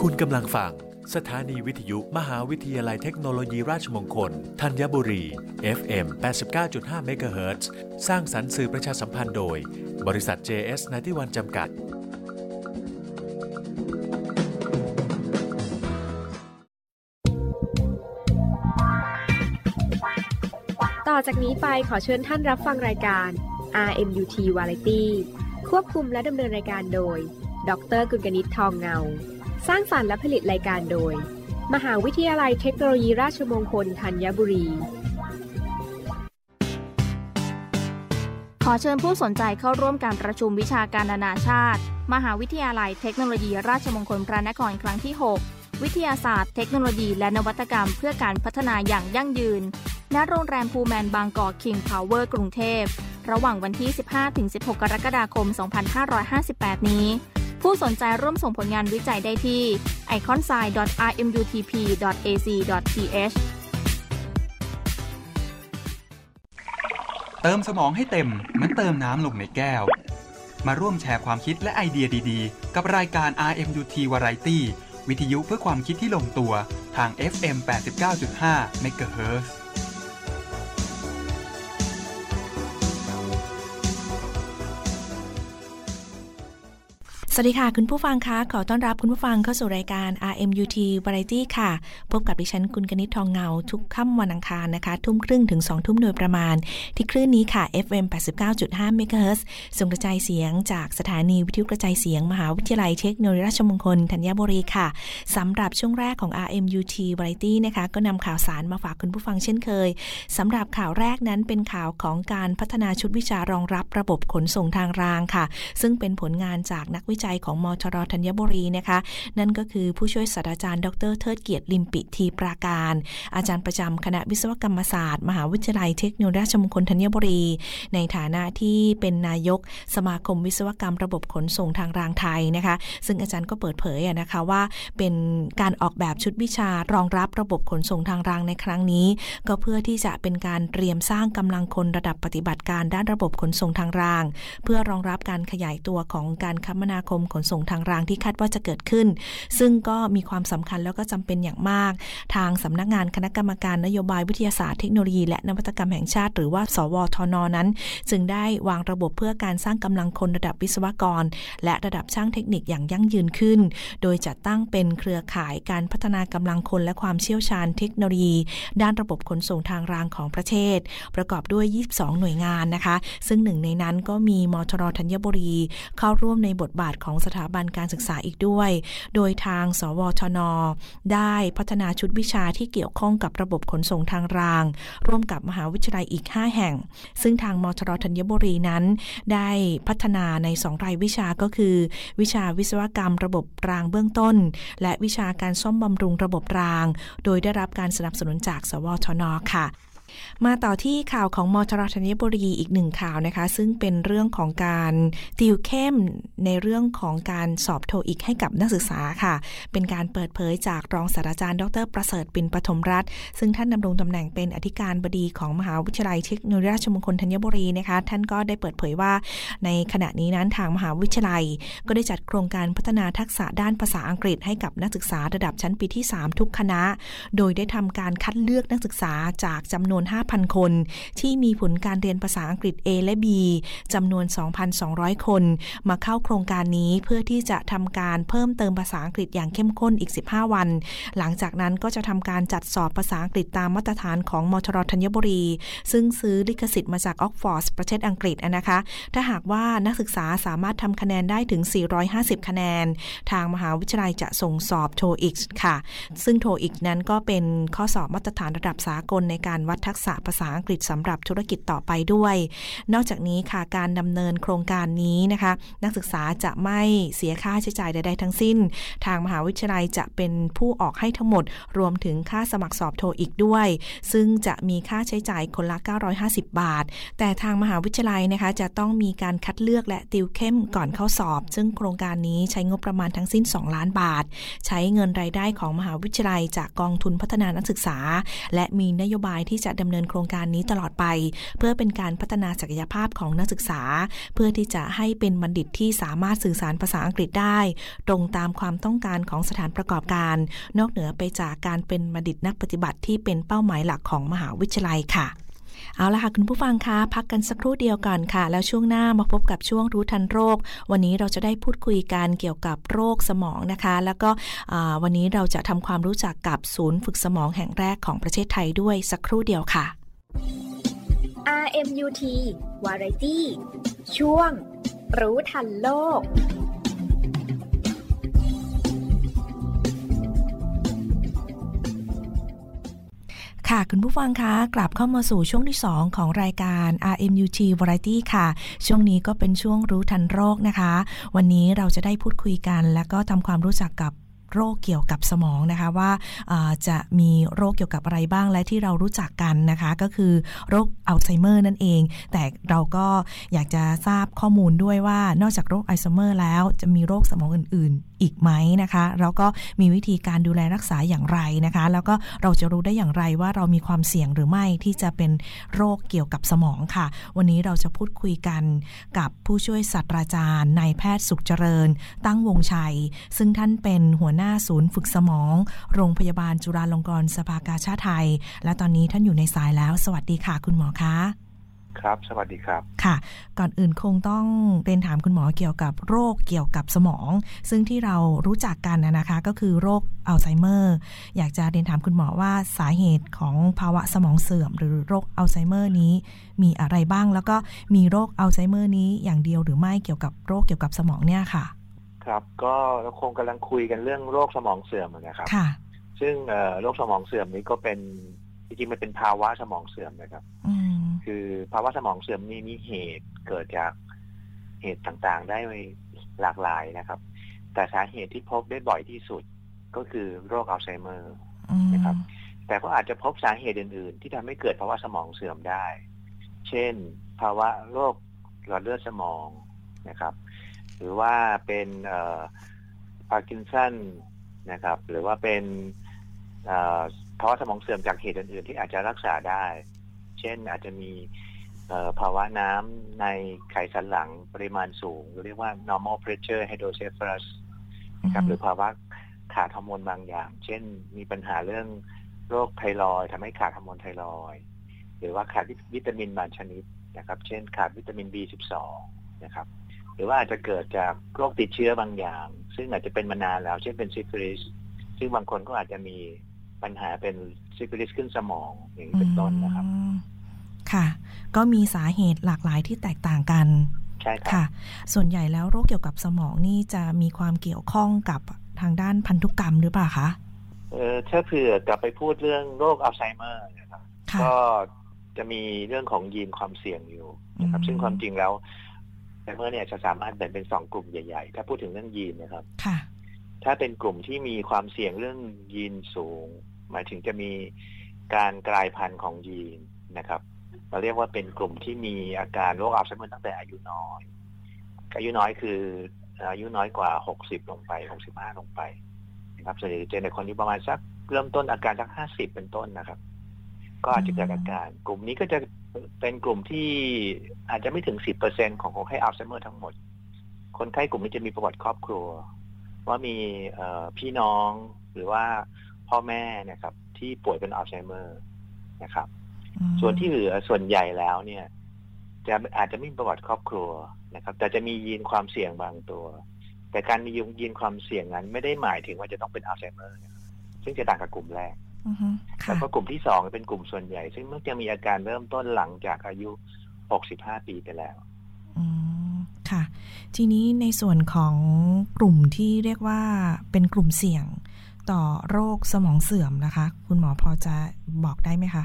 คุณกำลังฟัง สถานีวิทยุมหาวิทยาลัยเทคโนโลยีราชมงคล ธัญบุรี FM 89.5เมกะเฮิรตซ์สร้างสรรค์สื่อประชาสัมพันธ์โดย บริษัท JS นทิวันจำกัด ต่อจากนี้ไปขอเชิญท่านรับฟังรายการ RMUT Variety ควบคุมและดำเนินรายการโดย ดร กุลกนิษฐ์ทองเงา สร้างสารรค์และผลิตรายการโดย มหาวิทยาลัยเทคโนโลยีราชมงคลธัญบุรี ขอเชิญผู้สนใจเข้าร่วมการประชุมวิชาการนานาชาติ มหาวิทยาลัยเทคโนโลยีราชมงคลพระนครครั้งที่ 6 วิทยาศาสตร์ เทคโนโลยี และนวัตกรรม เพื่อการพัฒนาอย่างยั่งยืน ณ โรงแรมพูแมนบางกอกคิงพาวเวอร์กรุงเทพ ระหว่างวันที่ 15-16 กรกฎาคม 2558 นี้ ผู้สนใจร่วมส่งผลงานวิจัยได้ที่ iconsci.rmutp.ac.th เติมสมองให้เต็มเหมือนเติมน้ำลงในแก้ว มาร่วมแชร์ความคิดและไอเดียดีๆ กับรายการ RMUT Variety วิทยุเพื่อความคิดที่ลงตัวทาง FM 89.5 MHz วัสดีค่ะ คุณผู้ฟังคะ ขอต้อนรับคุณผู้ฟังเข้าสู่รายการ RMUT Variety ค่ะ พบกับดิฉันคุณกนิษฐ์ทองเงา ทุกค่ำวันอังคารนะคะ ทุ่มครึ่งถึง 2 ทุ่มโดยประมาณ ที่คลื่นนี้ค่ะ FM 89.5 MHz ส่งกระจายเสียงจากสถานีวิทยุกระจายเสียง มหาวิทยาลัยเทคโนโลยีราชมงคลธัญบุรีค่ะสำหรับช่วงแรกของ RMUT Variety นะคะ ก็นำข่าวสารมาฝากคุณผู้ฟังเช่นเคยสำหรับข่าวแรกนั้นเป็นข่าวของการพัฒนาชุดวิชารองรับระบบขนส่งทางรางค่ะ ซึ่งเป็นผลงานจากนักวิจัยของมชรธัญบุรีนะคะ นั่นก็คือผู้ช่วยศาสตราจารย์ ดรเทิดเกียรติลิมปิทีปราการ อาจารย์ประจำคณะวิศวกรรมศาสตร์ มหาวิทยาลัยเทคโนโลยีราชมงคลธัญบุรี ในฐานะที่เป็นนายกสมาคมวิศวกรรมระบบขนส่งทางรางไทยนะคะ ซึ่งอาจารย์ก็เปิดเผยนะคะว่าเป็นการออกแบบชุดวิชารองรับระบบขนส่งทางรางในครั้งนี้ ก็เพื่อที่จะเป็นการเตรียมสร้างกำลังคนระดับปฏิบัติการด้านระบบขนส่งทางราง เพื่อรองรับการขยายตัวของการคมนาคมขนส่งทางรางที่คาดว่าจะเกิดขึ้น ซึ่งก็มีความสำคัญแล้วก็จำเป็นอย่างมาก ทางสำนักงานคณะกรรมการนโยบายวิทยาศาสตร์เทคโนโลยีและนวัตกรรมแห่งชาติ หรือว่า สวทนนั้น จึงได้วางระบบเพื่อการสร้างกำลังคนระดับวิศวกร และระดับช่างเทคนิคอย่างยั่งยืนขึ้น โดยจัดตั้งเป็นเครือข่ายการพัฒนากำลังคนและความเชี่ยวชาญเทคโนโลยี ด้านระบบขนส่งทางรางของประเทศ ประกอบด้วย 22 หน่วยงานนะคะ ซึ่งหนึ่งในนั้นก็มีมทรธัญบุรี เข้าร่วมในบทบาทของของสถาบันการศึกษาอีกด้วย โดยทาง สวทน ได้พัฒนาชุดวิชาที่เกี่ยวข้องกับระบบขนส่งทางราง ร่วมกับมหาวิทยาลัยอีก 5 แห่ง ซึ่งทางมทรธัญบุรีนั้น ได้พัฒนาใน 2 รายวิชาก็คือ วิชาวิศวกรรมระบบรางเบื้องต้น และวิชาการซ่อมบำรุงระบบราง โดยได้รับการสนับสนุนจาก สวทน ค่ะ มาต่อที่ข่าวของมทรธัญบุรีอีกหนึ่งข่าวนะคะ ซึ่งเป็นเรื่องของการติวเข้มในเรื่องของการสอบโทอีกให้กับนักศึกษาค่ะ เป็นการเปิดเผยจากรองศาสตราจารย์ ดร ประเสริฐปินปฐมรัตน์ซึ่งท่านดำรงตำแหน่งเป็นอธิการบดีของมหาวิทยาลัยเทคโนโลยีราชมงคลธัญบุรีนะคะ ท่านก็ได้เปิดเผยว่า ในขณะนี้นั้นทางมหาวิทยาลัย ก็ได้จัดโครงการพัฒนาทักษะด้านภาษาอังกฤษให้กับนักศึกษาระดับชั้นปีที่ 3 ทุกคณะ โดยได้ทำการคัดเลือกนักศึกษาจากจำนวนวน 5,000 คน ที่มีผลการเรียนภาษาอังกฤษ A และ B จำนวน 2,200 คน มาเข้าโครงการนี้เพื่อที่จะทำการเพิ่มเติมภาษาอังกฤษอย่างเข้มข้นอีก 15 วัน หลังจากนั้นก็จะทำการจัดสอบภาษาอังกฤษตามมาตรฐานของมทรธัญบุรี ซึ่งซื้อลิขสิทธิ์มาจากออกฟอร์ดประเทศอังกฤษนะคะ ถ้าหากว่านักศึกษาสามารถทำคะแนนได้ถึง 450 คะแนน ทางมหาวิทยาลัยจะส่งสอบโทอีกค่ะ ซึ่งโทอีกนั้นก็เป็นข้อสอบมาตรฐานระดับสากลในการวัดทักษะภาษาอังกฤษสำหรับธุรกิจต่อไปด้วย นอกจากนี้ค่ะการดำเนินโครงการนี้นะคะ นักศึกษาจะไม่เสียค่าใช้จ่ายใดๆทั้งสิ้น ทางมหาวิทยาลัยจะเป็นผู้ออกให้ทั้งหมด รวมถึงค่าสมัครสอบโทอีกด้วย ซึ่งจะมีค่าใช้จ่ายคนละ 950 บาท แต่ทางมหาวิทยาลัยนะคะ จะต้องมีการคัดเลือกและติวเข้มก่อนเข้าสอบ ซึ่งโครงการนี้ใช้งบประมาณทั้งสิ้น 2 ล้านบาท ใช้เงินรายได้ของมหาวิทยาลัยจากกองทุนพัฒนานักศึกษา และมีนโยบายที่จะดำเนินโครงการนี้ตลอดไป เพื่อเป็นการพัฒนาศักยภาพของนักศึกษา เพื่อที่จะให้เป็นบัณฑิตที่สามารถสื่อสารภาษาอังกฤษได้ ตรงตามความต้องการของสถานประกอบการ นอกเหนือไปจากการเป็นบัณฑิตนักปฏิบัติที่เป็นเป้าหมายหลักของมหาวิทยาลัยค่ะ เอาละค่ะคุณผู้ฟังคะพักกันสักครู่เดียวก่อนค่ะ แล้วช่วงหน้ามาพบกับช่วงรู้ทันโรค วันนี้เราจะได้พูดคุยกันเกี่ยวกับโรคสมองนะคะ แล้วก็วันนี้เราจะทำความรู้จักกับศูนย์ฝึกสมองแห่งแรกของประเทศไทยด้วยสักครู่เดียวค่ะ RMUT Variety ช่วง รู้ทันโลก ค่ะคุณผู้ฟังคะกลับเข้ามาสู่ช่วงที่ 2 ของรายการ RMUT Variety ค่ะ ช่วงนี้ก็เป็นช่วงรู้ทันโรคนะคะ วันนี้เราจะได้พูดคุยกัน และก็ทำความรู้จักกับ โรคเกี่ยวกับสมองนะคะว่าจะมีโรคเกี่ยวกับอะไรบ้างและที่เรารู้จักกันนะคะ ก็คือโรคอัลไซเมอร์นั่นเอง แต่เราก็อยากจะทราบข้อมูลด้วยว่านอกจากโรคอัลไซเมอร์แล้วจะมีโรคสมองอื่น ๆ อีกไหมนะคะแล้วก็มีวิธีการดูแลรักษาอย่างไรนะคะ แล้วก็เราจะรู้ได้อย่างไรว่าเรามีความเสี่ยงหรือไม่ที่จะเป็นโรคเกี่ยวกับสมองค่ะ วันนี้เราจะพูดคุยกันกับผู้ช่วยศาสตราจารย์นายแพทย์สุขเจริญ ตั้งวงชัย ซึ่งท่านเป็นหัวหน้าศูนย์ฝึกสมอง โรงพยาบาลจุฬาลงกรณ์สภากาชาติไทย และตอนนี้ท่านอยู่ในสายแล้ว สวัสดีค่ะ คุณหมอคะครับ สวัสดีครับ ค่ะ ก่อนอื่นคงต้องเรียนถามคุณหมอเกี่ยวกับโรคเกี่ยวกับสมอง ซึ่งที่เรารู้จักกันนะคะ ก็คือโรคอัลไซเมอร์ อยากจะเรียนถามคุณหมอว่าสาเหตุของภาวะสมองเสื่อม หรือโรคอัลไซเมอร์นี้ มีอะไรบ้าง แล้วก็มีโรคอัลไซเมอร์นี้อย่างเดียวหรือไม่เกี่ยวกับโรคเกี่ยวกับสมองเนี่ยค่ะ ครับ ก็เราคงกำลังคุยกันเรื่องโรคสมองเสื่อมนะครับค่ะซึ่งโรคสมองเสื่อมนี้ก็เป็นจริงๆมันเป็นภาวะสมองเสื่อมนะครับคือภาวะสมองเสื่อมนี้มีเหตุเกิดจากเหตุต่างๆ ได้หลากหลายนะครับ แต่สาเหตุที่พบได้บ่อยที่สุดก็คือโรคอัลไซเมอร์นะครับ แต่ก็อาจจะพบสาเหตุอื่น ๆ ที่ทำให้เกิดภาวะสมองเสื่อมได้ เช่น ภาวะโรคหลอดเลือดสมองนะครับ หรือว่าเป็นพาร์กินสันนะครับ หรือว่าเป็นภาวะสมองเสื่อมจากเหตุอื่นๆ ที่อาจจะรักษาได้ เช่นอาจจะมีภาวะน้ำในไขสันหลังปริมาณสูง เรียกว่า normal pressure hydrocephalus นะครับหรือภาวะขาดฮอร์โมนบางอย่าง เช่น มีปัญหาเรื่องโรคไทรอยทำให้ขาดฮอร์โมนไทรอย หรือว่าขาดวิตามินบางชนิดนะครับ เช่น ขาดวิตามิน B12 นะครับ หรือว่าอาจจะเกิดจากโรคติดเชื้อบางอย่าง ซึ่งอาจจะเป็นมานานแล้ว เช่นเป็นซิฟิลิสซึ่งบางคนก็อาจจะมีปัญหาเป็นซิฟิลิสขึ้นสมองอย่างนี้เป็นต้นนะครับ ค่ะ ก็มีสาเหตุหลากหลายที่แตกต่างกันใช่ค่ะ ส่วนใหญ่แล้วโรคเกี่ยวกับสมองนี่จะมีความเกี่ยวข้องกับทางด้านพันธุกรรมหรือเปล่าคะเออถ้าเผื่อกลับไปพูดเรื่องโรคอัลไซเมอร์นะครับก็จะมีเรื่องของยีนความเสี่ยงอยู่นะครับ ซึ่งความจริงแล้ว เมอร์เนี่ยจะสามารถแบ่งเป็นสองกลุ่มใหญ่ ๆ ถ้าพูดถึงเรื่องยีนนะครับ ค่ะ ถ้าเป็นกลุ่มที่มีความเสี่ยงเรื่องยีนสูง หมายถึงจะมีการกลายพันธุ์ของยีนนะครับ เราเรียกว่าเป็นกลุ่มที่มีอาการโรคอัลไซเมอร์ตั้งแต่อายุน้อย อายุน้อยคืออายุน้อยกว่าหกสิบลงไปหกสิบห้าลงไปนะครับส่วนใหญ่จะเจอในคนที่ประมาณสักเริ่มต้นอาการสักห้าสิบเป็นต้นนะครับ ก็อาจจะเกิดอาการ กลุ่มนี้ก็จะ เป็นกลุ่มที่อาจจะไม่ถึงสิบเปอร์เซ็นของคนไข้อัลไซเมอร์ทั้งหมด คนไข้กลุ่มนี้จะมีประวัติครอบครัว ว่ามีพี่น้องหรือว่าพ่อแม่นะครับ ที่ป่วยเป็นอัลไซเมอร์นะครับ ส่วนที่เหลือส่วนใหญ่แล้วเนี่ย จะอาจจะไม่มีประวัติครอบครัวนะครับ แต่จะมียีนความเสี่ยงบางตัว แต่การมียีนความเสี่ยงนั้น ไม่ได้หมายถึงว่าจะต้องเป็นอัลไซเมอร์ซึ่งจะต่างกับกลุ่มแรก แล้วก็กลุ่มที่สองเป็นกลุ่มส่วนใหญ่ ซึ่งมักจะมีอาการเริ่มต้นหลังจากอายุหกสิบห้าปีไปแล้วค่ะ ทีนี้ในส่วนของกลุ่มที่เรียกว่าเป็นกลุ่มเสี่ยงต่อโรคสมองเสื่อมนะคะ คุณหมอพอจะบอกได้ไหมคะ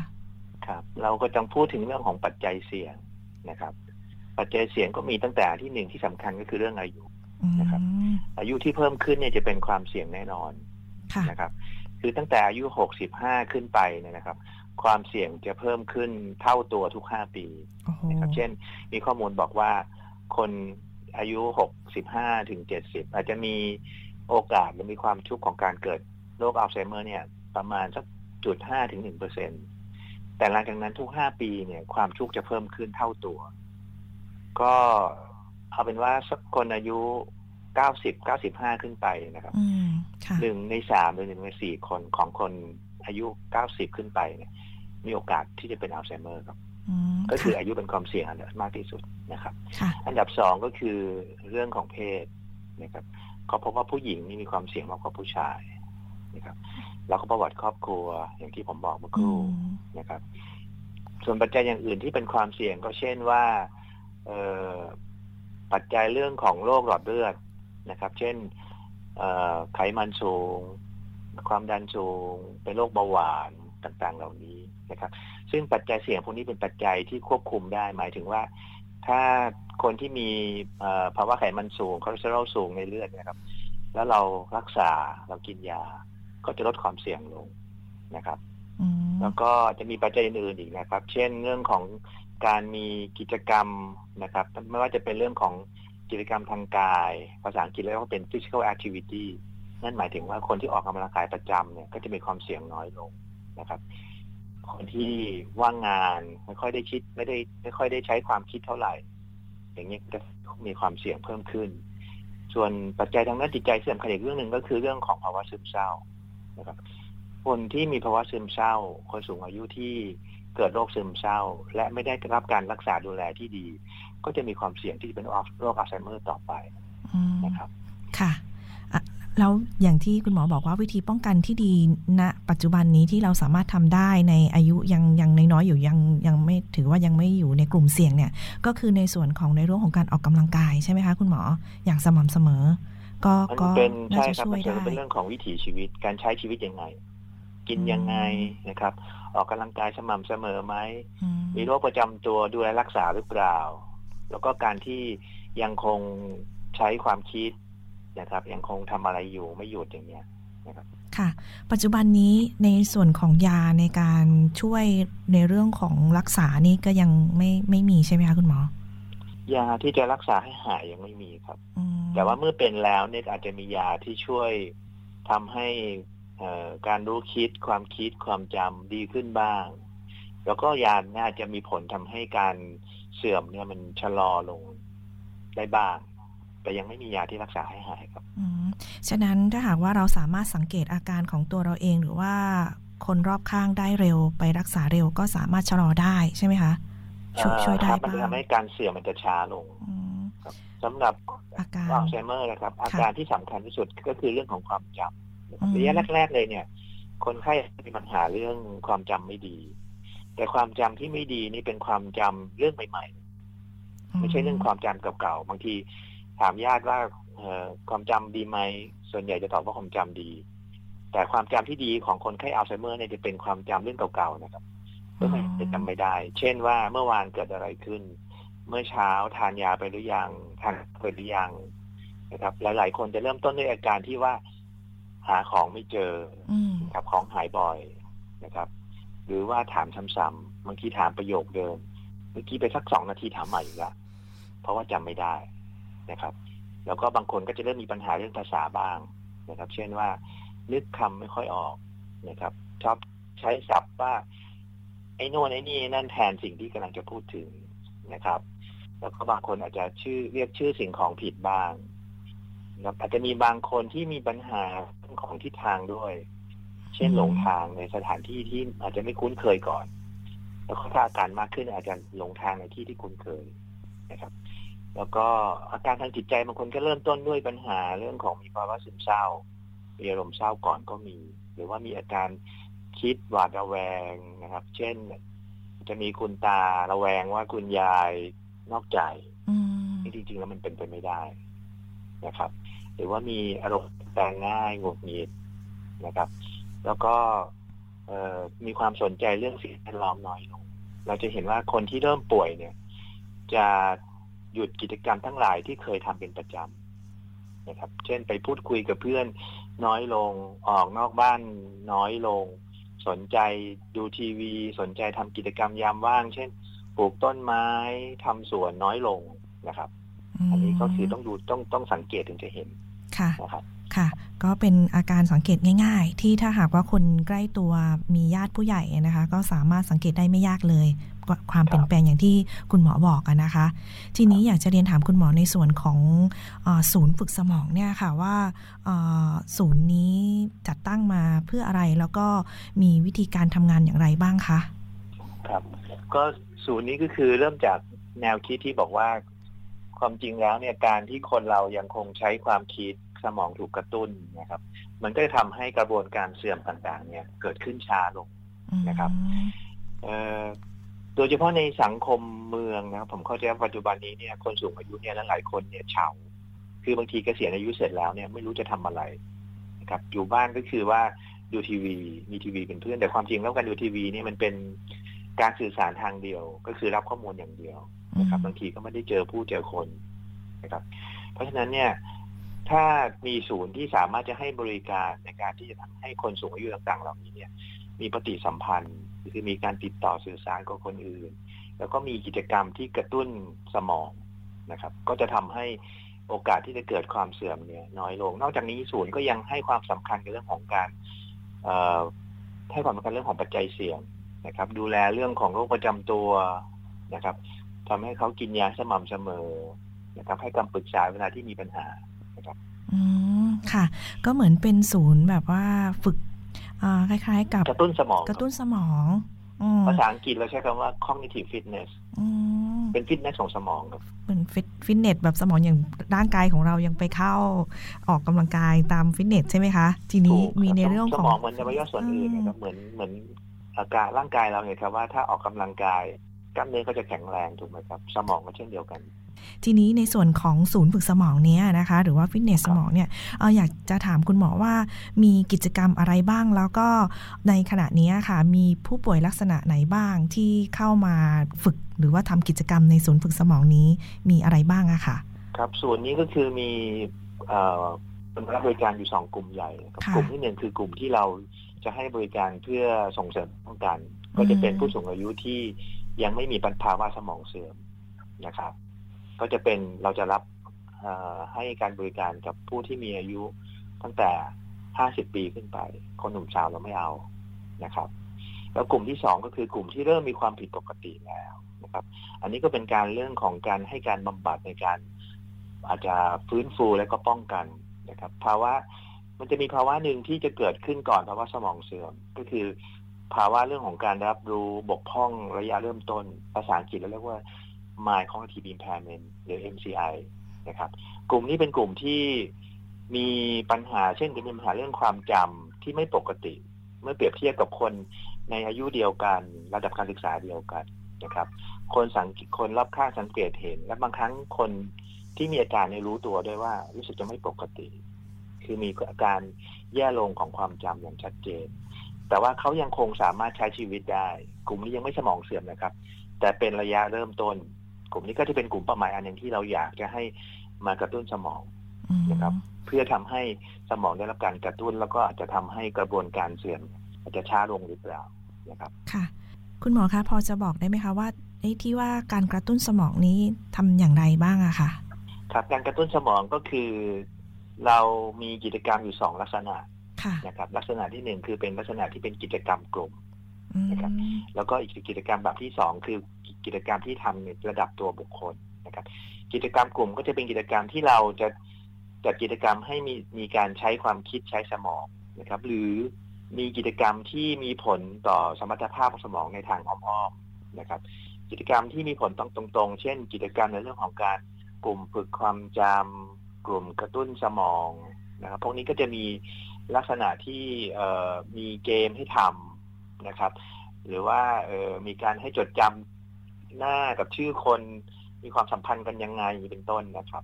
ครับ เราก็ต้องพูดถึงเรื่องของปัจจัยเสี่ยงนะครับ ปัจจัยเสี่ยงก็มีตั้งแต่ที่หนึ่งที่สำคัญก็คือเรื่องอายุนะครับ อายุที่เพิ่มขึ้นเนี่ยจะเป็นความเสี่ยงแน่นอนนะครับ คือตั้งแต่อายุหกสิบห้าขึ้นไปเนี่ยนะครับ ความเสี่ยงจะเพิ่มขึ้นเท่าตัวทุกห้าปีนะครับ เช่น มีข้อมูลบอกว่าคนอายุหกสิบห้าถึงเจ็ดสิบอาจจะมีโอกาสหรือมีความชุกของการเกิดโรคอัลไซเมอร์เนี่ยประมาณสักจุดห้าถึงหนึ่งเปอร์เซ็นตแต่หลังจากนั้นทุกห้าปีเนี่ยความทุกข์จะเพิ่มขึ้นเท่าตัว ก็เอาเป็นว่าสักคนอายุ เก้าสิบเก้าสิบห้าขึ้นไปนะครับหนึ่งในสามหรือหนึ่งในสี่คนของคนอายุเก้าสิบขึ้นไปเนี่ยมีโอกาสที่จะเป็นอัลไซเมอร์ครับ ก็คืออายุเป็นความเสี่ยงอันดับมากที่สุดนะครับ อันดับสองก็คือเรื่องของเพศนะครับเขาพบว่าผู้หญิงนี่มีความเสี่ยงมากกว่าผู้ชายนะครับ แล้วก็ประวัติครอบครัวอย่างที่ผมบอกเมื่อครู่นะครับ ส่วนปัจจัยอย่างอื่นที่เป็นความเสี่ยงก็เช่นว่าเออปัจจัยเรื่องของโรคหลอดเลือด นะครับ เช่นไขมันสูง ความดันสูง เป็นโรคเบาหวานต่างๆ เหล่านี้นะครับ ซึ่งปัจจัยเสี่ยงพวกนี้เป็นปัจจัยที่ควบคุมได้ หมายถึงว่า ถ้าคนที่มีภาวะไขมันสูงคอเลสเตอรอลสูงในเลือดนะครับ แล้วเรารักษาเรากินยา ก็จะลดความเสี่ยงลงนะครับแล้วก็จะมีปัจจัยอื่นๆอีกนะครับ เช่นเรื่องของการมีกิจกรรมนะครับ ไม่ว่าจะเป็นเรื่องของ กิจกรรมทางกาย ภาษาอังกฤษเรียกว่าเป็น physical activity นั่นหมายถึงว่าคนที่ออกกำลังกายประจำเนี่ยก็จะมีความเสี่ยงน้อยลงนะครับ คนที่ว่างงานไม่ค่อยได้คิดไม่ได้ไม่ค่อยได้ใช้ความคิดเท่าไหร่ อย่างนี้จะมีความเสี่ยงเพิ่มขึ้น ส่วนปัจจัยทางด้านจิตใจเสื่อมคลอีกเรื่องหนึ่งก็คือเรื่องของภาวะซึมเศร้านะครับ คนที่มีภาวะซึมเศร้า คนสูงอายุที่เกิดโรคซึมเศร้า และไม่ได้รับการรักษาดูแลที่ดี ก็จะมีความเสี่ยงที่จะเป็นโรคอัลไซเมอร์ต่อไปนะครับ ค่ะแล้วอย่างที่คุณหมอบอกว่าวิธีป้องกันที่ดีณนะปัจจุบันนี้ที่เราสามารถทำได้ในอายุยังยังน้อยอยู่ยังยังไม่ถือว่ายังไม่อยู่ในกลุ่มเสี่ยงเนี่ย ก็คือในส่วนของในเรื่องของการออกกำลังกายใช่ไหมคะคุณหมออย่างสม่ำเสมอ ก็ก็น่าจะช่วยได้เป็นเรื่องของวิถีชีวิตการใช้ชีวิตยังไง กินยังไงนะครับ ออกกำลังกายสม่ำเสมอไหมมีโรคประจำตัวดูแลรักษาหรือเปล่า แล้วก็การที่ยังคงใช้ความคิดนะครับ ยังคงทำอะไรอยู่ไม่หยุดอย่างเงี้ยนะครับค่ะ ปัจจุบันนี้ในส่วนของยาในการช่วยในเรื่องของรักษานี่ก็ยังไม่ไม่มีใช่ไหมคะคุณหมอ ยาที่จะรักษาให้หายยังไม่มีครับ แต่ว่าเมื่อเป็นแล้วเนี่ยอาจจะมียาที่ช่วยทำให้การรู้คิดความคิดความจำดีขึ้นบ้าง แล้วก็ยาน่าจะมีผลทำให้การ เสื่อมเนี่ยมันชะลอลงได้บ้าง แต่ยังไม่มียาที่รักษาให้หายครับฉะนั้นถ้าหากว่าเราสามารถสังเกตอาการของตัวเราเองหรือว่าคนรอบข้างได้เร็วไปรักษาเร็วก็สามารถชะลอได้ใช่ไหมคะช่วยช่วยได้มันจะทำให้การเสื่อมมันจะช้าลงสำหรับอาการอัลไซเมอร์นะครับ อาการที่สำคัญที่สุดก็คือเรื่องของความจำระยะแรก ๆ เลยเนี่ย คนไข้มีปัญหาเรื่องความจำไม่ดี แต่ความจำที่ไม่ดีนี่เป็นความจำเรื่องใหม่ๆ ไม่ใช่เรื่องความจำเก่าๆบางทีถามญาติว่าความจำดีไหมส่วนใหญ่จะตอบว่าความจำดี แต่ความจำที่ดีของคนไข้อัลไซเมอร์เนี่ยจะเป็นความจำเรื่องเก่าๆนะครับเพื่อไม่จะจำไม่ได้ เช่นว่าเมื่อวานเกิดอะไรขึ้น เมื่อเช้าทานยาไปหรือยังทานไปหรือยังนะครับ หลาย ๆ คนจะเริ่มต้นด้วยอาการที่ว่า หาของไม่เจอครับของหายบ่อยนะครับ หรือว่าถามซ้ำๆบางทีถามประโยคเดิมเมื่อกี้ไปสักสองนาทีถามใหม่อีกละเพราะว่าจำไม่ได้นะครับ แล้วก็บางคนก็จะเริ่มมีปัญหาเรื่องภาษาบ้างนะครับ เช่นว่านึกคำไม่ค่อยออกนะครับ ชอบใช้ศัพท์ว่า ไอ้นู่นไอ้นี่นั่นแทนสิ่งที่กำลังจะพูดถึงนะครับ แล้วก็บางคนอาจจะชื่อเรียกชื่อสิ่งของผิดบ้างนะครับอาจจะมีบางคนที่มีปัญหาของทิศทางด้วย เช่นหลงทางในสถานที่ที่อาจจะไม่คุ้นเคยก่อน แล้วก็ถ้าอาการมากขึ้นอาจจะหลงทางในที่ที่คุ้นเคยนะครับ แล้วก็อาการทางจิตใจบางคนก็เริ่มต้นด้วยปัญหาเรื่องของมีภาวะซึมเศร้า มีอารมณ์เศร้าก่อนก็มี หรือว่ามีอาการคิดหวาดระแวงนะครับ เช่น จะมีคุณตาระแวงว่าคุณยายนอกใจที่จริงๆแล้วมันเป็นไปไม่ได้นะครับ หรือว่ามีอารมณ์แปลงง่ายหงุดหงิดนะครับ แล้วก็มีความสนใจเรื่องสิ่งแวดล้อมน้อยลง เราจะเห็นว่าคนที่เริ่มป่วยเนี่ย จะหยุดกิจกรรมทั้งหลายที่เคยทำเป็นประจำนะครับ เช่นไปพูดคุยกับเพื่อนน้อยลง ออกนอกบ้านน้อยลง สนใจดูทีวี สนใจทำกิจกรรมยามว่าง เช่น ปลูกต้นไม้ทำสวนน้อยลงนะครับ อันนี้ก็คือต้องดูต้องต้องสังเกตถึงจะเห็นค่ะนะครับ ค่ะ ก็เป็นอาการสังเกตง่าย ๆ ที่ถ้าหากว่าคนใกล้ตัวมีญาติผู้ใหญ่นะคะ ก็สามารถสังเกตได้ไม่ยากเลยความเปลี่ยนแปลงอย่างที่คุณหมอบอกนนะคะ ทีนี้อยากจะเรียนถามคุณหมอในส่วนของอศูนย์ฝึกสมองเนี่ยค่ะว่าศูนย์นี้จัดตั้งมาเพื่ออะไรแล้วก็มีวิธีการทำงานอย่างไรบ้างคะครับ ก็ศูนย์นี้ก็คือเริ่มจากแนวคิดที่บอกว่า ความจริงแล้วเนี่ยการที่คนเรายังคงใช้ความคิด สมองถูกกระตุ้นนะครับ มันก็จะทำให้กระบวนการเสื่อมต่างๆ เนี่ยเกิดขึ้นช้าลงนะครับโดยเฉพาะในสังคมเมืองนะครับ ผมเข้าใจว่าปัจจุบันนี้เนี่ยคนสูงอายุเนี่ยหลายคนเนี่ยเฉาคือบางทีเกษียณอายุเสร็จแล้วเนี่ยไม่รู้จะทำอะไรนะครับ อยู่บ้านก็คือว่าดูทีวี มีทีวีเป็นเพื่อนแต่ความจริงแล้วการดูทีวีเนี่ยมันเป็นการสื่อสารทางเดียว ก็คือรับข้อมูลอย่างเดียวนะครับ บางทีก็ไม่ได้เจอผู้เจอคนนะครับ เพราะฉะนั้นเนี่ย ถ้ามีศูนย์ที่สามารถจะให้บริการในการที่จะทำให้คนสูงอายุต่างๆ เหล่านี้เนี่ย มีปฏิสัมพันธ์คือมีการติดต่อสื่อสารกับคนอื่น แล้วก็มีกิจกรรมที่กระตุ้นสมองนะครับ ก็จะทำให้โอกาสที่จะเกิดความเสื่อมเนี่ย น้อยลง นอกจากนี้ศูนย์ก็ยังให้ความสำคัญในเรื่องของการให้ความสำคัญเรื่องของปัจจัยเสี่ยงนะครับ ดูแลเรื่องของโรคประจำตัวนะครับทำให้เขากินยาสม่ำเสมอนะครับ ให้คำปรึกษาเวลาที่มีปัญหา อืมค่ะ ก็เหมือนเป็นศูนย์แบบว่าฝึกคล้ายๆ กับกระตุ้นสมองกระตุ้นสมองภาษาอังกฤษเราใช้คำว่า cognitive fitness เป็นฟิตเนสของสมองครับเป็นฟิตฟิตเนสแบบสมองอย่างร่างกายของเรายังไปเข้าออกกำลังกายตามฟิตเนสใช่ไหมคะ ทีนี้มีในเรื่องของสมองเหมือนอวัยวะส่วนอื่นนะครับเหมือนเหมือนอาการร่างกายเราเนี่ยครับว่าถ้าออกกำลังกายกล้ามเนื้อก็จะแข็งแรงถูกไหมครับ สมองก็เช่นเดียวกัน ทีนี้ในส่วนของศูนย์ฝึกสมองเนี้ยนะคะ หรือว่าฟิตเนสสมองเนี่ยเอออยากจะถามคุณหมอว่ามีกิจกรรมอะไรบ้าง แล้วก็ในขณะนี้ค่ะ มีผู้ป่วยลักษณะไหนบ้างที่เข้ามาฝึกหรือว่าทำกิจกรรมในศูนย์ฝึกสมองนี้มีอะไรบ้างอะค่ะ ครับส่วนนี้ก็คือมีเป็นรับบริการอยู่สองกลุ่มใหญ่กลุ่มที่หนึ่งคือกลุ่มที่เราจะให้บริการเพื่อส่งเสริมป้องกัน ก็จะเป็นผู้สูงอายุที่ยังไม่มีปัญภาวะสมองเสื่อมนะครับ ก็จะเป็นเราจะรับให้การบริการกับผู้ที่มีอายุตั้งแต่ห้าสิบปีขึ้นไป คนหนุ่มสาวเราไม่เอานะครับ แล้วกลุ่มที่สองก็คือกลุ่มที่เริ่มมีความผิดปกติแล้วนะครับ อันนี้ก็เป็นการเรื่องของการให้การบำบัดในการอาจจะฟื้นฟูและก็ป้องกันนะครับ ภาวะมันจะมีภาวะหนึ่งที่จะเกิดขึ้นก่อนภาวะสมองเสื่อม ก็คือ ภาวะเรื่องของการรับรู้บกพร่องระยะเริ่มต้นภาษาอังกฤษเราเรียกว่า Mind Cognitive Impairment หรือ MCI นะครับ กลุ่มนี้เป็นกลุ่มที่มีปัญหาเช่นจะมีปัญหาเรื่องความจำที่ไม่ปกติ เมื่อเปรียบเทียบกับคนในอายุเดียวกัน ระดับการศึกษาเดียวกันนะครับ คนสังคนรอบข้างสังเกตเห็น และบางครั้งคนที่มีอาการในรู้ตัวด้วยว่ารู้สึกจะไม่ปกติ คือมีอาการแย่ลงของความจำอย่างชัดเจน แต่ว่าเขายังคงสามารถใช้ชีวิตได้ กลุ่มนี้ยังไม่สมองเสื่อมนะครับ แต่เป็นระยะเริ่มต้น กลุ่มนี้ก็จะเป็นกลุ่มเป้าหมายอันหนึ่งที่เราอยากจะให้มากระตุ้นสมองนะครับ เพื่อทำให้สมองได้รับการกระตุ้น แล้วก็อาจจะทำให้กระบวนการเสื่อมอาจจะช้าลงหรือเปล่านะครับ ค่ะ คุณหมอคะพอจะบอกได้ไหมคะว่าไอ้ที่ว่าการกระตุ้นสมองนี้ทำอย่างไรบ้างอะค่ะครับการกระตุ้นสมองก็คือ เรามีกิจกรรมอยู่สองลักษณะนะครับ ลักษณะที่หนึ่งคือเป็นลักษณะที่เป็นกิจกรรมกลุ่มนะครับแล้วก็อีกกิจกรรมแบบที่สองคือ กิจกรรมที่ทำในระดับตัวบุคคลนะครับ กิจกรรมกลุ่มก็จะเป็นกิจกรรมที่เราจะจัดกิจกรรมให้มีมีการใช้ความคิดใช้สมองนะครับ หรือมีกิจกรรมที่มีผลต่อสมรรถภาพของสมองในทางอ้อมๆนะครับ กิจกรรมที่มีผลตรงๆเช่น กิจกรรมในเรื่องของการกลุ่มฝึกความจำกลุ่มกระตุ้นสมองนะครับ พวกนี้ก็จะมีลักษณะที่มีเกมให้ทำนะครับ หรือว่ามีการให้จดจำ หน้ากับชื่อคนมีความสัมพันธ์กันยังไงเป็นต้นนะครับ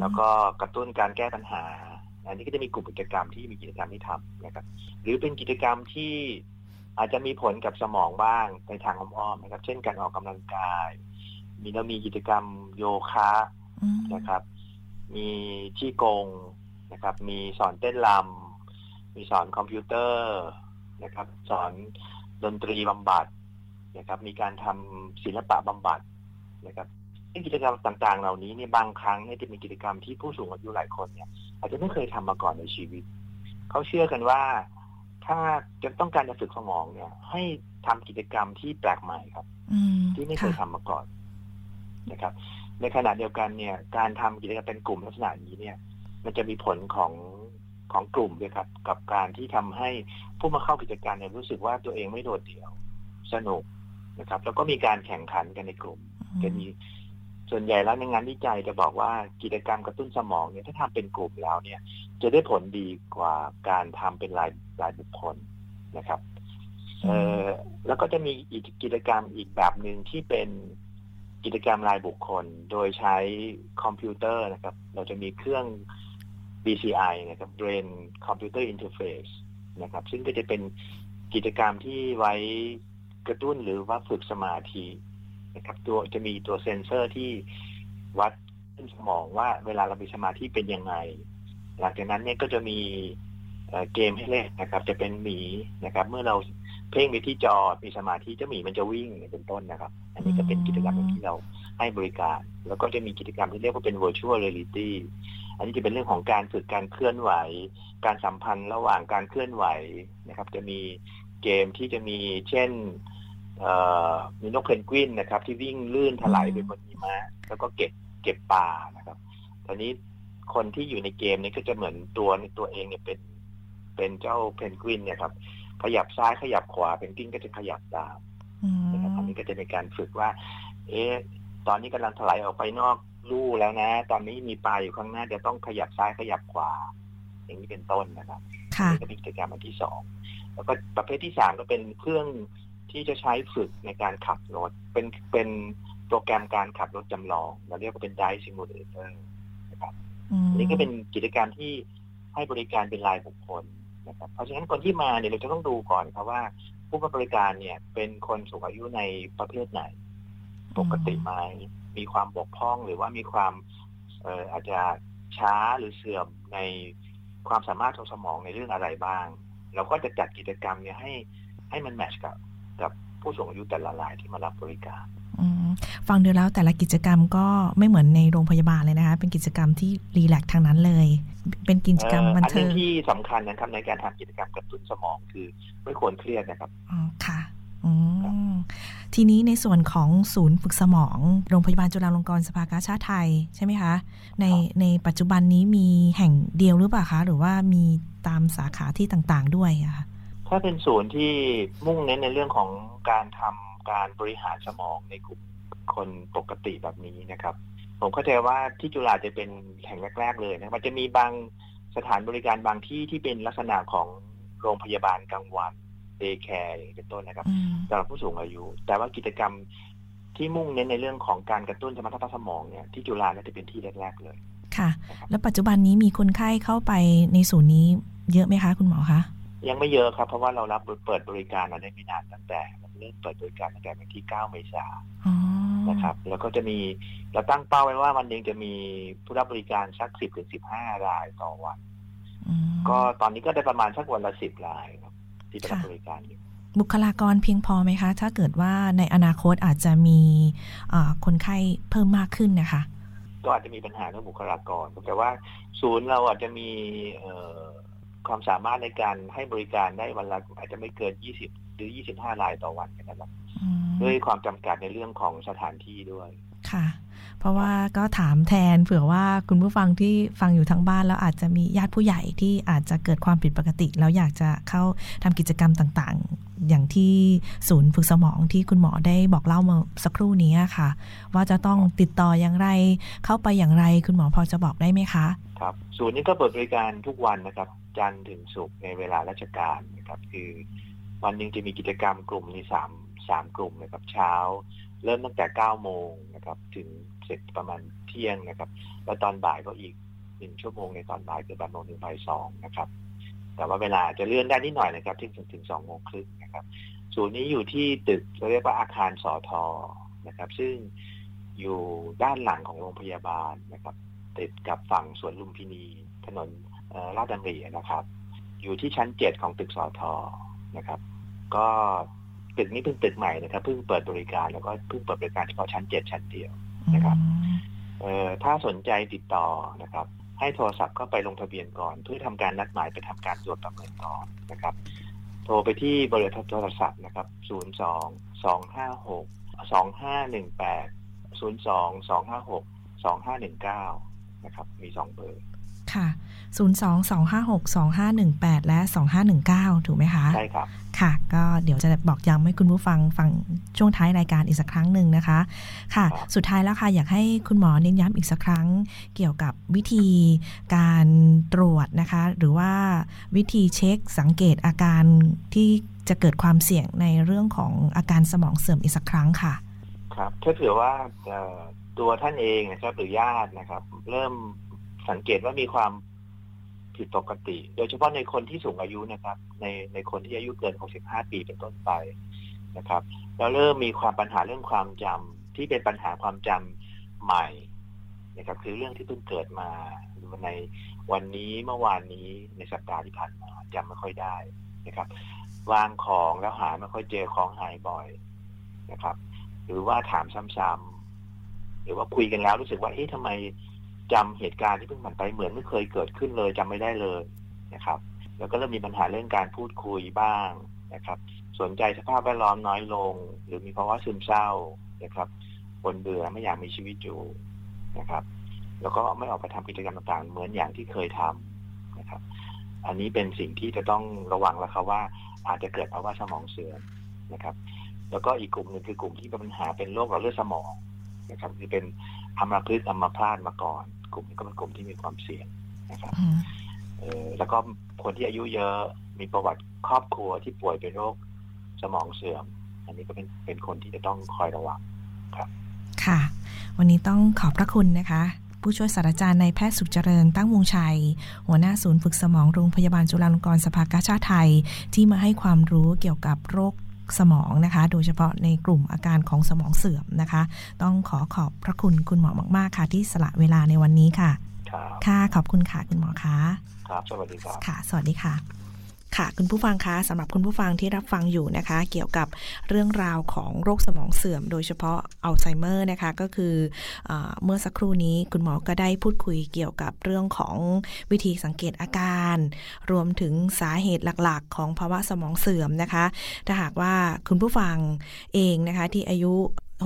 แล้วก็กระตุ้นการแก้ปัญหา อันนี้ก็จะมีกลุ่มกิจกรรมที่มีกิจกรรมที่ทำนะครับ หรือเป็นกิจกรรมที่อาจจะมีผลกับสมองบ้างในทางอ้อมๆนะครับ เช่นการออกกำลังกาย มีเรามีกิจกรรมโยคะนะครับ มีที่กงนะครับ มีสอนเต้นรำมีสอนคอมพิวเตอร์นะครับ สอนดนตรีบำบัด นะครับ มีการทำศิลปะบำบัดนะครับซึ่งกิจกรรมต่างๆ เหล่านี้เนี่ยบางครั้งเนี่ยจะเป็นกิจกรรมที่ผู้สูงอายุหลายคนเนี่ย อาจจะไม่เคยทำมาก่อนในชีวิต เขาเชื่อกันว่า ถ้าจะต้องการจะฝึกสมองเนี่ย ให้ทำกิจกรรมที่แปลกใหม่ครับที่ไม่เคยทำมาก่อนนะครับ ในขณะเดียวกันเนี่ย การทำกิจกรรมเป็นกลุ่มลักษณะนี้เนี่ย มันจะมีผลของของกลุ่มด้วยครับ กับการที่ทำให้ผู้มาเข้ากิจการเนี่ยรู้สึกว่าตัวเองไม่โดดเดี่ยว สนุก นะครับ แล้วก็มีการแข่งขันกันในกลุ่มจะมีส่วนใหญ่แล้วในงานวิจัยจะบอกว่ากิจกรรมกระตุ้นสมองเนี่ยถ้าทำเป็นกลุ่มแล้วเนี่ย จะได้ผลดีกว่าการทำเป็นรายรายบุคคลนะครับเออแล้วก็จะมีอีกกิจกรรมอีกแบบหนึ่งที่เป็นกิจกรรมรายบุคคล โดยใช้คอมพิวเตอร์นะครับ เราจะมีเครื่อง BCI นะครับ Brain Computer Interface นะครับ ซึ่งก็จะเป็นกิจกรรมที่ไว้ กระตุ้นหรือว่าฝึกสมาธินะครับ ตัวจะมีตัวเซ็นเซอร์ที่วัดสมองว่าเวลาเรามีสมาธิเป็นยังไง หลังจากนั้นเนี่ยก็จะมีเกมให้เล่นนะครับ จะเป็นหมีนะครับ เมื่อเราเพ่งไปที่จอมีสมาธิเจ้าหมีมันจะวิ่งเป็นต้นนะครับ อันนี้ก็เป็นกิจกรรมที่เราให้บริการ แล้วก็จะมีกิจกรรมที่เรียกว่าเป็น virtual reality อันนี้จะเป็นเรื่องของการฝึกการเคลื่อนไหว การสัมพันธ์ระหว่างการเคลื่อนไหวนะครับ จะมีเกมที่จะมีเช่น มีนกเพนกวินนะครับ ที่วิ่งลื่นถลายไปบนหิมะแล้วก็เก็บเก็บปลานะครับ ตอนนี้คนที่อยู่ในเกมนี้ก็จะเหมือนตัวในตัวเองเนี่ยเป็น เป็นเจ้าเพนกวินเนี่ยครับ ขยับซ้ายขยับขวาเพนกวินก็จะขยับตามนะครับอันนี้ก็จะเป็นการฝึกว่า เอ๊ะตอนนี้กำลังถลายออกไปนอกลู่แล้วนะ ตอนนี้มีปลาอยู่ข้างหน้าจะต้องขยับซ้ายขยับขวา อย่างนี้เป็นต้นนะครับนี่ก็เป็นกิจกรรมอันที่สองแล้วก็ประเภทที่สามก็เป็นเครื่อง ที่จะใช้ฝึกในการขับรถ เป็นเป็นโปรแกรมการขับรถจำลอง เราเรียกว่าเป็นไดซิมูเลเตอร์นะครับนี่ก็เป็นกิจการที่ให้บริการเป็นรายบุคคลนะครับ เพราะฉะนั้นคนที่มาเนี่ยเราจะต้องดูก่อนครับว่า ผู้บริการเนี่ย เป็นคนสูงอายุในประเภทไหน ปกติไหมมีความบกพร่องหรือว่ามีความเอ่ออาจจะช้าหรือเสื่อมในความสามารถของสมองในเรื่องอะไรบ้าง เราก็จะจัดกิจกรรมเนี่ยให้ให้มันแมชกับ กับผู้สูงอายุแต่ละรายที่มารับบริการฟังดูแล้วแต่ละกิจกรรมก็ไม่เหมือนในโรงพยาบาลเลยนะคะ เป็นกิจกรรมที่รีแลกทางนั้นเลย เป็นกิจกรรมบันเทิงที่สำคัญนะครับในการทำกิจกรรมกระตุ้นสมองคือไม่ควรเครียดนะครับอ๋อค่ะทีนี้ในส่วนของศูนย์ฝึกสมอง โรงพยาบาลจุฬาลงกรณ์สภากาชาติไทยใช่ไหมคะ ในในปัจจุบันนี้มีแห่งเดียวหรือเปล่าคะ หรือว่ามีตามสาขาที่ต่างๆด้วยอะคะ ถ้าเป็นศูนย์ที่มุ่งเน้นในเรื่องของการทำการบริหารสมองในกลุ่มคนปกติแบบนี้นะครับ ผมเข้าใจว่าที่จุฬาจะเป็นแห่งแรก ๆ เลยนะมันจะมีบางสถานบริการบางที่ที่เป็นลักษณะของโรงพยาบาลกลางวันเดย์แคร์เป็นต้นนะครับสำหรับผู้สูงอายุ แต่ว่ากิจกรรมที่มุ่งเน้นในเรื่องของการกระตุ้นสมรรถภาพสมองเนี่ยที่จุฬาจะเป็นที่แรกๆเลย ค่ะ แล้วปัจจุบันนี้มีคนไข้เข้าไปในศูนย์นี้เยอะไหมคะ คุณหมอคะ ยังไม่เยอะครับ เพราะว่าเรารับเปิดบริการมาได้ไม่นานตั้งแต่เริ่มเปิดบริการตั้งแต่วันที่ 9 เมษายนนะครับ แล้วก็จะมีเราตั้งเป้าไว้ว่าวันหนึ่งจะมีผู้รับบริการสักสิบถึงสิบห้ารายต่อวัน ก็ตอนนี้ก็ได้ประมาณสักวันละสิบรายครับ ที่รับบริการอยู่บุคลากรเพียงพอไหมคะ ถ้าเกิดว่าในอนาคตอาจจะมีคนไข้เพิ่มมากขึ้นนะคะ ก็อาจจะมีปัญหาเรื่องบุคลากรแต่ว่าศูนย์เราอาจจะมี ความสามารถในการให้บริการได้วันละอาจจะไม่เกินยี่สิบหรือยี่สิบห้ารายต่อวันนะครับด้วยความจำกัดในเรื่องของสถานที่ด้วยค่ะ เพราะว่าก็ถามแทนเผื่อว่าคุณผู้ฟังที่ฟังอยู่ทั้งบ้านแล้วอาจจะมีญาติผู้ใหญ่ที่อาจจะเกิดความผิดปกติ แล้วอยากจะเข้าทำกิจกรรมต่างๆ อย่างที่ศูนย์ฝึกสมองที่คุณหมอได้บอกเล่ามาสักครู่นี้ค่ะ ว่าจะต้องติดต่ออย่างไรเข้าไปอย่างไร คุณหมอพอจะบอกได้ไหมคะ ครับ ศูนย์นี้ก็เปิดบริการทุกวันนะครับ จันทร์ถึงศุกร์ในเวลาราชการนะครับคือวันหนึ่งจะมีกิจกรรมกลุ่มในสามสามกลุ่มนะครับเช้า เริ่มตั้งแต่เก้าโมงนะครับถึงเสร็จประมาณเที่ยงนะครับ แล้วตอนบ่ายก็อีกหนึ่งชั่วโมงในตอนบ่ายคือบ่ายโมงถึงบ่ายสองนะครับ แต่ว่าเวลาจะเลื่อนได้นิดหน่อยนะครับที่ถึงถึงสองโมงครึ่งนะครับศูนย์นี้อยู่ที่ตึกเราเรียกว่าอาคารสอทอนะครับ ซึ่งอยู่ด้านหลังของโรงพยาบาลนะครับ ติดกับฝั่งสวนลุมพินีถนน ลาดดำรีนะครับ อยู่ที่ชั้นเจ็ดของตึกสอทอนะครับ ก็ตึกนี้เพิ่งตึกใหม่นะครับเพิ่งเปิดบริการแล้วก็เพิ่งเปิดบริการเฉพาะชั้นเจ็ดชั้นเดียวนะครับเอ่อถ้าสนใจติดต่อนะครับ ให้โทรศัพท์เข้าไปลงทะเบียนก่อน เพื่อทำการนัดหมายไปทำการตรวจประเมินก่อนนะครับ โทรไปที่บริษัทโทรศัพท์นะครับ0 2 2 5 6 2 5 1 8 0 2 2 5 6 2 5 1 9นะครับ มีสองเบอร์ ค่ะ 022562518 และ 2519 ถูกไหมคะ ใช่ครับ ค่ะ ก็เดี๋ยวจะบอกย้ำให้คุณผู้ฟังฟังช่วงท้ายรายการอีกสักครั้งหนึ่งนะคะ ค่ะ สุดท้ายแล้วค่ะ อยากให้คุณหมอเน้นย้ำอีกสักครั้ง เกี่ยวกับวิธีการตรวจนะคะ หรือว่าวิธีเช็คสังเกตอาการที่จะเกิดความเสี่ยงในเรื่องของอาการสมองเสื่อมอีกสักครั้งค่ะ ครับถ้าเผื่อว่าตัวท่านเองนะครับหรือญาตินะครับ เริ่มสังเกตว่ามีความ ผิดปกติ โดยเฉพาะในคนที่สูงอายุนะครับ ในในคนที่อายุเกิน 65 ปีเป็นต้นไปนะครับ แล้วเริ่มมีความปัญหาเรื่องความจำที่เป็นปัญหาความจำใหม่นะครับคือเรื่องที่เพิ่งเกิดมาในวันนี้เมื่อวานนี้ในสัปดาห์ที่ผ่านมาจำไม่ค่อยได้นะครับ วางของแล้วหาไม่ค่อยเจอของหายบ่อยนะครับ หรือว่าถามซ้ำๆหรือว่าคุยกันแล้วรู้สึกว่าเอ๊ะทำไม จำเหตุการณ์ที่เพิ่งผ่านไปเหมือนไม่เคยเกิดขึ้นเลยจำไม่ได้เลยนะครับ แล้วก็เริ่มมีปัญหาเรื่องการพูดคุยบ้างนะครับ สนใจสภาพแวดล้อมน้อยลง หรือมีภาวะซึมเศร้านะครับบนเบื่อไม่อยากมีชีวิตอยู่นะครับ แล้วก็ไม่ออกไปทำกิจกรรมต่างๆ เหมือนอย่างที่เคยทำนะครับ อันนี้เป็นสิ่งที่จะต้องระวังแล้วครับว่าอาจจะเกิดภาวะสมองเสื่อมนะครับ แล้วก็อีกกลุ่มหนึ่งคือกลุ่มที่มีปัญหาเป็นโรคหลอดเลือดสมองนะครับคือเป็นอัมพฤกษ์อัมพาตมาก่อน กลุ่มนี้ก็เป็นกลุ่มที่มีความเสี่ยงนะครับเออแล้วก็คนที่อายุเยอะมีประวัติครอบครัวที่ป่วยเป็นโรคสมองเสื่อม อันนี้ก็เป็นเป็นคนที่จะต้องคอยระวังครับ ค่ะ วันนี้ต้องขอบพระคุณนะคะ ผู้ช่วยศาสตราจารย์นายแพทย์สุขเจริญตั้งวงชัย หัวหน้าศูนย์ฝึกสมองโรงพยาบาลจุฬาลงกรณ์สภากาชาติไทย ที่มาให้ความรู้เกี่ยวกับโรค สมองนะคะ โดยเฉพาะในกลุ่มอาการของสมองเสื่อมนะคะ ต้องขอขอบพระคุณคุณหมอมากๆค่ะ ที่สละเวลาในวันนี้ค่ะ ค่ะ ขอบคุณค่ะคุณหมอคะครับ สวัสดีครับ ค่ะ สวัสดีค่ะ ค่ะคุณผู้ฟังคะสำหรับคุณผู้ฟังที่รับฟังอยู่นะคะ เกี่ยวกับเรื่องราวของโรคสมองเสื่อม โดยเฉพาะอัลไซเมอร์นะคะก็คืออเมื่อสักครู่นี้คุณหมอก็ได้พูดคุยเกี่ยวกับเรื่องของวิธีสังเกตอาการ รวมถึงสาเหตุหลักๆ ของภาวะสมองเสื่อมนะคะ ถ้าหากว่าคุณผู้ฟังเองนะคะที่อายุ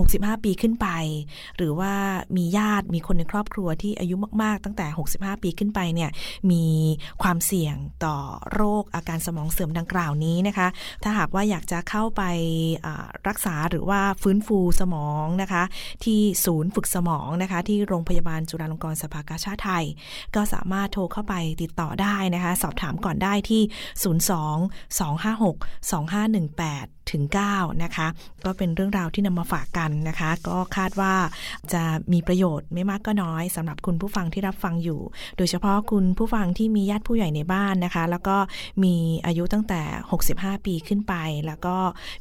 65 ปีขึ้นไป หรือว่ามีญาติมีคนในครอบครัวที่อายุมาก ๆ ตั้งแต่ 65 ปีขึ้นไปเนี่ยมีความเสี่ยงต่อโรคอาการสมองเสื่อมดังกล่าวนี้นะคะ ถ้าหากว่าอยากจะเข้าไปรักษาหรือว่าฟื้นฟูสมองนะคะ ที่ศูนย์ฝึกสมองนะคะ ที่โรงพยาบาลจุฬาลงกรณ์สภากาชาติไทย ก็สามารถโทรเข้าไปติดต่อได้นะคะ สอบถามก่อนได้ที่ 02 256 2518 ถึง9นะคะ ก็เป็นเรื่องราวที่นำมาฝากกันนะคะ ก็คาดว่าจะมีประโยชน์ไม่มากก็น้อยสำหรับคุณผู้ฟังที่รับฟังอยู่ โดยเฉพาะคุณผู้ฟังที่มีญาติผู้ใหญ่ในบ้านนะคะ แล้วก็มีอายุตั้งแต่ 65 ปีขึ้นไป แล้วก็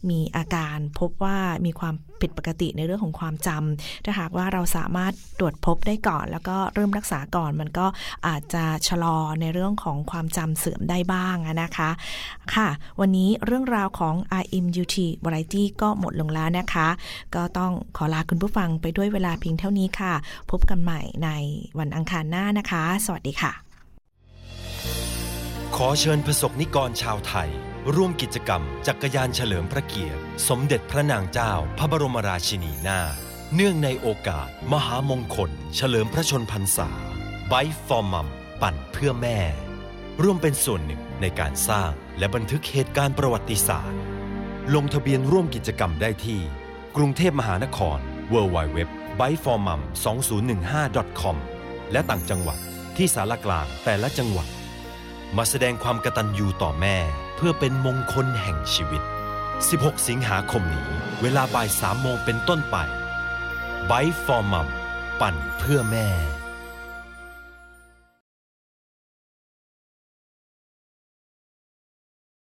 มีอาการพบว่ามีความผิดปกติในเรื่องของความจำถ้าหากว่าเราสามารถตรวจพบได้ก่อน แล้วก็เริ่มรักษาก่อน มันก็อาจจะชะลอในเรื่องของความจำเสื่อมได้บ้างนะคะ ค่ะ วันนี้เรื่องราวของ RMUT Variety ก็หมดลงแล้วนะคะ ก็ต้องขอลาคุณผู้ฟังไปด้วยเวลาเพียงเท่านี้ค่ะ พบกันใหม่ในวันอังคารหน้านะคะ สวัสดีค่ะ ขอเชิญประสบนิกรชาวไทย ร่วมกิจกรรม จักกรยานเฉลิมพระเกียรติ สมเด็จพระนางเจ้า พระบรมราชินีนาเนื่องในโอกาส มหามงคล เฉลิมพระชนพรรษาไบฟอร์มัมปั่นเพื่อแม่ ร่วมเป็นส่วนหนึ่งในการสร้างและบันทึกเหตุการณ์ประวัติศาสตร์ ลงทะเบียนร่วมกิจกรรมได้ที่ กรุงเทพมหานคร w w w b y f o r m u m 2 0 1 5 com และต่างจังหวัดที่สารกลางแต่ละจังหวัด มาแสดงความกตัญญูต่อแม่ เพื่อเป็นมงคลแห่งชีวิต 16 สิงหาคมนี้ เวลาบ่าย3โมงเป็นต้นไปไบฟอร์มัมปั่นเพื่อแม่